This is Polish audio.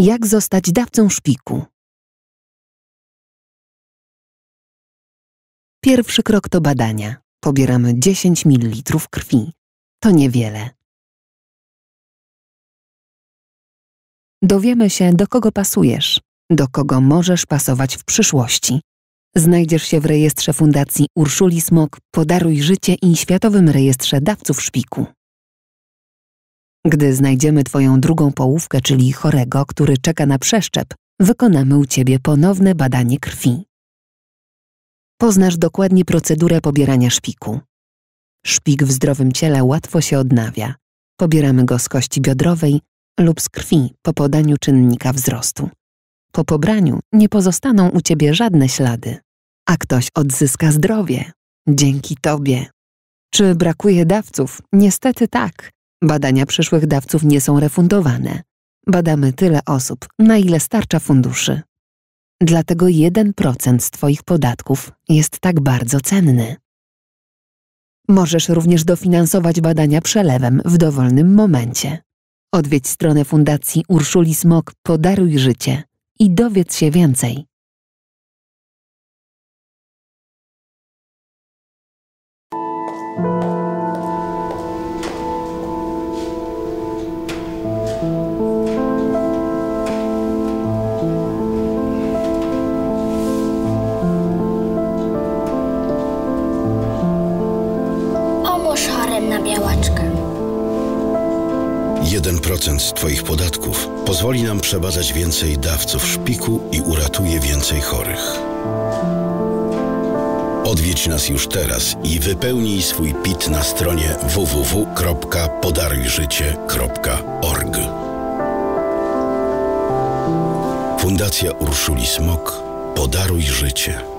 Jak zostać dawcą szpiku? Pierwszy krok to badania. Pobieramy 10 ml krwi. To niewiele. Dowiemy się, do kogo pasujesz, do kogo możesz pasować w przyszłości. Znajdziesz się w rejestrze Fundacji Urszuli Smok Podaruj Życie i Światowym Rejestrze Dawców Szpiku. Gdy znajdziemy Twoją drugą połówkę, czyli chorego, który czeka na przeszczep, wykonamy u Ciebie ponowne badanie krwi. Poznasz dokładnie procedurę pobierania szpiku. Szpik w zdrowym ciele łatwo się odnawia. Pobieramy go z kości biodrowej lub z krwi po podaniu czynnika wzrostu. Po pobraniu nie pozostaną u Ciebie żadne ślady, a ktoś odzyska zdrowie. Dzięki Tobie. Czy brakuje dawców? Niestety tak. Badania przyszłych dawców nie są refundowane. Badamy tyle osób, na ile starcza funduszy. Dlatego 1% z Twoich podatków jest tak bardzo cenny. Możesz również dofinansować badania przelewem w dowolnym momencie. Odwiedź stronę Fundacji Urszuli Smok Podaruj Życie i dowiedz się więcej. Pomóż chorym na białaczkę. 1% z Twoich podatków pozwoli nam przebadać więcej dawców szpiku i uratuje więcej chorych. Odwiedź nas już teraz i wypełnij swój PIT na stronie www.podarujżycie.org. Fundacja Urszuli Smok Podaruj Życie.